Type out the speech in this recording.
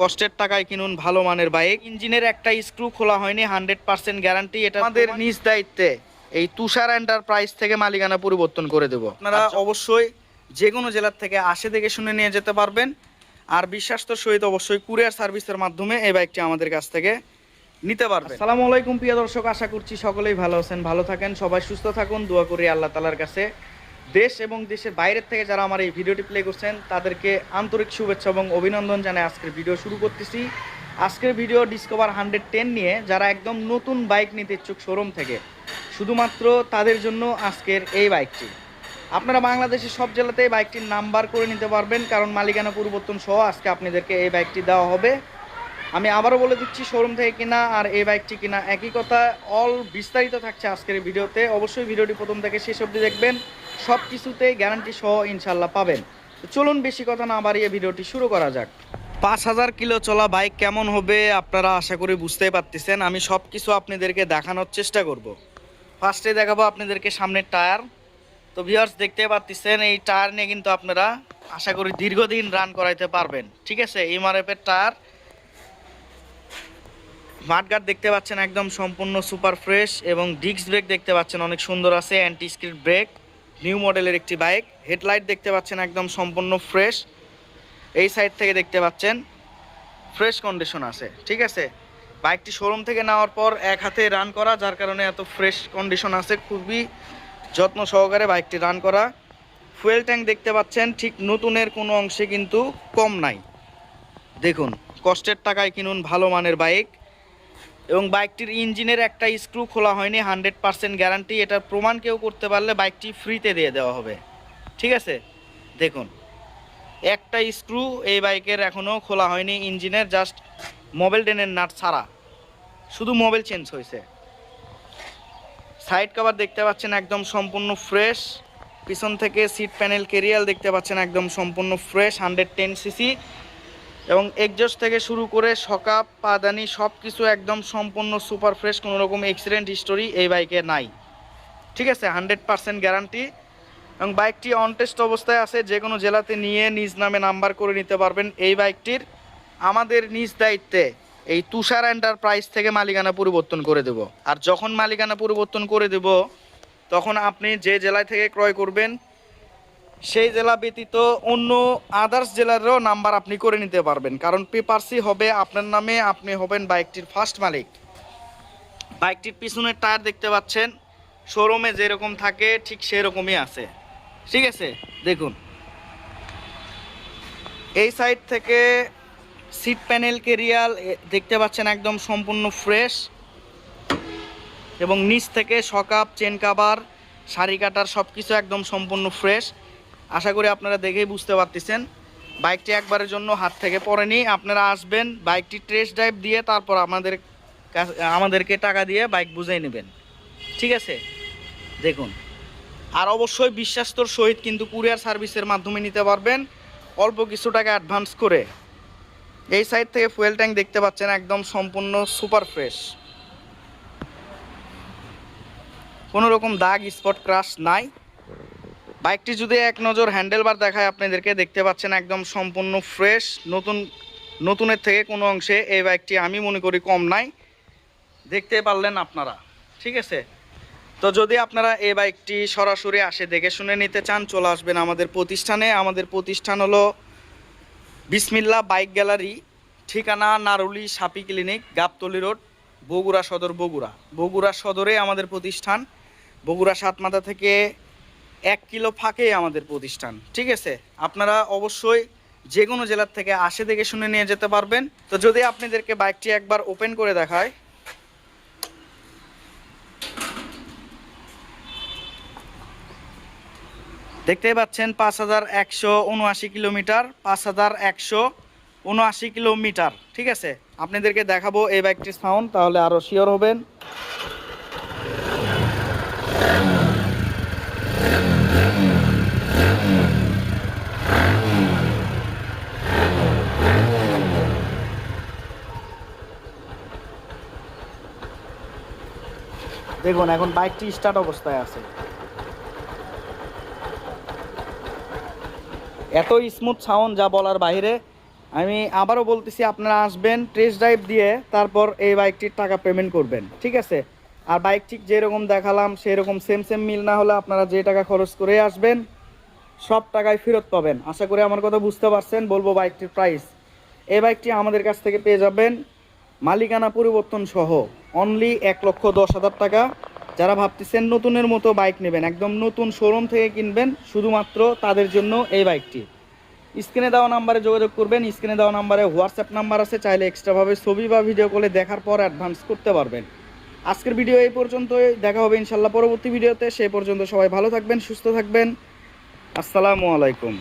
কষ্টের টাকায় কিনুন ভালো মানের বাইক। ইঞ্জিনের একটা স্ক্রু খোলা হয়নি হান্ড্রেড পার্সেন্ট গ্যারান্টি এটা আমাদের নিজ দায়িত্বে এই তুষার এন্টারপ্রাইজ থেকে মালিকানা পরিবর্তন করে দেবো। আপনারা অবশ্যই যে কোনো জেলার থেকে আসে দেখে শুনে নিয়ে যেতে পারবেন। আর বিশ্বাস্তর সহিত অবশ্যই কুরিয়ার সার্ভিসের মাধ্যমে এই বাইকটি আমাদের কাছ থেকে নিতে পারবেন। আসসালামু আলাইকুম প্রিয় দর্শক আশা করছি সকলেই ভালো আছেন ভালো থাকেন সবাই সুস্থ থাকুন দোয়া করি আল্লাহ তালার কাছে। দেশ এবং দেশের বাইরের থেকে যারা আমার এই ভিডিওটি প্লে করছেন, তাদেরকে আন্তরিক শুভেচ্ছা এবং অভিনন্দন জানাই আজকের ভিডিও শুরু করতেছি। আজকের ভিডিও ডিসকভার হান্ড্রেড টেন নিয়ে যারা একদম নতুন বাইক নিতে ইচ্ছুক শোরুম থেকে, শুধুমাত্র তাদের জন্য আজকের এই বাইকটি আপনারা বাংলাদেশের সব জেলাতেই বাইকটির নাম্বার করে নিতে পারবেন, কারণ মালিকানা পরিবর্তন সহ আজকে আপনাদেরকে এই বাইকটি দেওয়া হবে। আমি আবারও বলে দিচ্ছি শোরুম থেকে কিনা আর এই বাইকটি কিনা একই কথা অল বিস্তারিত থাকছে আজকের ভিডিওতে। অবশ্যই ভিডিওটি প্রথম থেকে শেষ অবধি দেখবেন সব কিছুতেই গ্যারান্টি সহ ইনশাল্লাহ পাবেন। চলুন বেশি কথা না বাড়িয়ে ভিডিওটি শুরু করা যাক। পাঁচ হাজার কিলো চলা বাইক কেমন হবে আপনারা আশা করি বুঝতেই পারতেছেন। আমি সব কিছু আপনাদেরকে দেখানোর চেষ্টা করব। ফার্স্টে দেখাবো আপনাদেরকে সামনের টায়ার তো ভিউয়ার্স দেখতে পাচ্ছেন এই টায়ার নিয়ে কিন্তু আপনারা আশা করি দীর্ঘদিন রান করাইতে পারবেন। ঠিক আছে? এমআরএফের টায়ার মাঠগার্ড দেখতে পাচ্ছেন একদম সম্পূর্ণ সুপার ফ্রেশ এবং ডিস্ক ব্রেক দেখতে পাচ্ছেন, অনেক সুন্দর আছে অ্যান্টি স্কিড ব্রেক নিউ মডেলের একটি বাইক হেডলাইট দেখতে পাচ্ছেন একদম সম্পূর্ণ ফ্রেশ এই সাইড থেকে দেখতে পাচ্ছেন ফ্রেশ কন্ডিশন আছে, ঠিক আছে? বাইকটি শোরুম থেকে নেওয়ার পর এক হাতে রান করা, যার কারণে এত ফ্রেশ কন্ডিশন আছে, খুবই যত্ন সহকারে বাইকটি রান করা। ফুয়েল ট্যাঙ্ক দেখতে পাচ্ছেন, ঠিক নতুনের কোনো অংশে কিন্তু কম নাই। দেখুন কষ্টের টাকায় কিনুন, ভালো মানের বাইক এবং বাইকটির ইঞ্জিনের একটা স্ক্রু খোলা হয়নি, হান্ড্রেড পার্সেন্ট গ্যারান্টি। এটার প্রমাণ কেউ করতে পারলে বাইকটি ফ্রিতে দিয়ে দেওয়া হবে। ঠিক আছে? দেখুন, একটা স্ক্রু এই বাইকের এখনও খোলা হয়নি ইঞ্জিনের, জাস্ট মোবাইল ডেনের নাট ছাড়া। শুধু মোবাইল চেঞ্জ হয়েছে। সাইড কভার দেখতে পাচ্ছেন একদম সম্পূর্ণ ফ্রেশ। পিছন থেকে সিট প্যানেল কেরিয়াল দেখতে পাচ্ছেন একদম সম্পূর্ণ ফ্রেশ, হান্ড্রেড টেন সিসি। এবং এক্সজস্ট থেকে শুরু করে সকাপ, পাদানি সব কিছু একদম সম্পূর্ণ সুপার ফ্রেশ কোনো রকম অ্যাক্সিডেন্ট হিস্টোরি এই বাইকে নাই। ঠিক আছে? হান্ড্রেড পার্সেন্ট গ্যারান্টি এবং বাইকটি অনটেস্ট অবস্থায় আছে, যে কোনো জেলাতে নিয়ে নিজ নামে নাম্বার করে নিতে পারবেন এই বাইকটির আমাদের নিজ দায়িত্বে এই তুষার এন্টারপ্রাইজ থেকে মালিকানা পরিবর্তন করে দেব। আর যখন মালিকানা পরিবর্তন করে দেব, তখন আপনি যে জেলায় থেকে ক্রয় করবেন সেই জেলা ব্যতীত অন্য আদার্স জেলারও নাম্বার আপনি করে নিতে পারবেন। কারণ পেপারসি হবে আপনার নামে, আপনি হবেন বাইকটির ফার্স্ট মালিক। বাইকটির পিছনের টায়ার দেখতে পাচ্ছেন শোরুমে যেরকম থাকে, ঠিক সেরকমই আছে। ঠিক আছে? দেখুন। এই সাইড থেকে সিট প্যানেল কেরিয়াল দেখতে পাচ্ছেন একদম সম্পূর্ণ ফ্রেশ এবং নিচ থেকে সকাপ চেন কাভার শাড়ি কাটার সব কিছু একদম সম্পূর্ণ ফ্রেশ আশা করি আপনারা দেখেই বুঝতে পারতেছেন। বাইকটি একবারের জন্য হাত থেকে পড়েনি। আপনারা আসবেন, বাইকটি টেস্ট ড্রাইভ দিয়ে তারপর আমাদের আমাদেরকে টাকা দিয়ে বাইক বুঝিয়ে নেবেন। ঠিক আছে? দেখুন। আর অবশ্যই বিশ্বাস্তর সহিত কিন্তু কুরিয়ার সার্ভিসের মাধ্যমে নিতে পারবেন। অল্প কিছু টাকা অ্যাডভান্স করে। এই সাইড থেকে ফুয়েল ট্যাঙ্ক দেখতে পাচ্ছেন, একদম সম্পূর্ণ সুপার ফ্রেশ কোনো রকম দাগ স্পট ক্রাশ নাই। বাইকটি যদি এক নজর হ্যান্ডেলবার দেখায়, আপনাদেরকে দেখতে পাচ্ছেন একদম সম্পূর্ণ ফ্রেশ। নতুন, নতুনের থেকে কোনো অংশে এই বাইকটি আমি মনে করি কম নাই। দেখতে পারলেন আপনারা, ঠিক আছে? তো যদি আপনারা এই বাইকটি সরাসরি আসে, দেখে শুনে নিতে চান, চলে আসবেন আমাদের প্রতিষ্ঠানে। আমাদের প্রতিষ্ঠান হলো বিসমিল্লা বাইক গ্যালারি, ঠিকানা নারুলি সাপি ক্লিনিক, গাবতলি রোড, বগুড়া সদর, বগুড়া। বগুড়া সদরে আমাদের প্রতিষ্ঠান। বগুড়া সাতমাথা থেকে এক কিলো ফাঁকে আমাদের প্রতিষ্ঠান, ঠিক আছে? আপনারা অবশ্যই যে কোনো জেলার থেকে আসে দেখে শুনে নিয়ে যেতে পারবেন। তো যদি আপনাদেরকে বাইকটি একবার ওপেন করে দেখায় দেখতেই পাচ্ছেন, পাঁচ হাজার একশো উনআশি কিলোমিটার, পাঁচ হাজার একশো উনআশি কিলোমিটার, ঠিক আছে? আপনাদেরকে দেখাবো এই বাইকটির সাউন্ড, তাহলে আরও শিওর হবেন। দেখুন, এখন বাইকটি স্টার্ট অবস্থায় আছে। এত স্মুথ সাউন্ড যা বলার বাইরে, আমি আবারও বলতেছি, আপনারা আসবেন টেস্ট ড্রাইভ দিয়ে তারপর এই বাইকটির টাকা পেমেন্ট করবেন, ঠিক আছে? আর বাইক ঠিক যেরকম দেখালাম, সেরকম সেম সেম মিল না হলে আপনারা যে টাকা খরচ করে আসবেন, সব টাকায় ফেরত পাবেন। আশা করি আমার কথা বুঝতে পারছেন, বলব বাইকটির প্রাইস এই বাইকটি আমাদের কাছ থেকে পেয়ে যাবেন। মালিকানা পরিবর্তন সহ অনলি এক লক্ষ দশ হাজার টাকা। যারা ভাবতেছেন নতুনের মতো বাইক নেবেন, একদম নতুন শোরুম থেকে কিনবেন, শুধুমাত্র তাদের জন্য এই বাইকটি স্ক্রিনে দেওয়া নাম্বারে যোগাযোগ করবেন স্ক্রিনে দেওয়া নাম্বারে হোয়াটসঅ্যাপ নাম্বার আছে, চাইলে এক্সট্রাভাবে ছবি বা ভিডিও কলে দেখার পর অ্যাডভান্স করতে পারবেন। আজকের ভিডিও এই পর্যন্তই, দেখা হবে ইনশাল্লাহ পরবর্তী ভিডিওতে সেই পর্যন্ত সবাই ভালো থাকবেন, সুস্থ থাকবেন। আসসালামু আলাইকুম।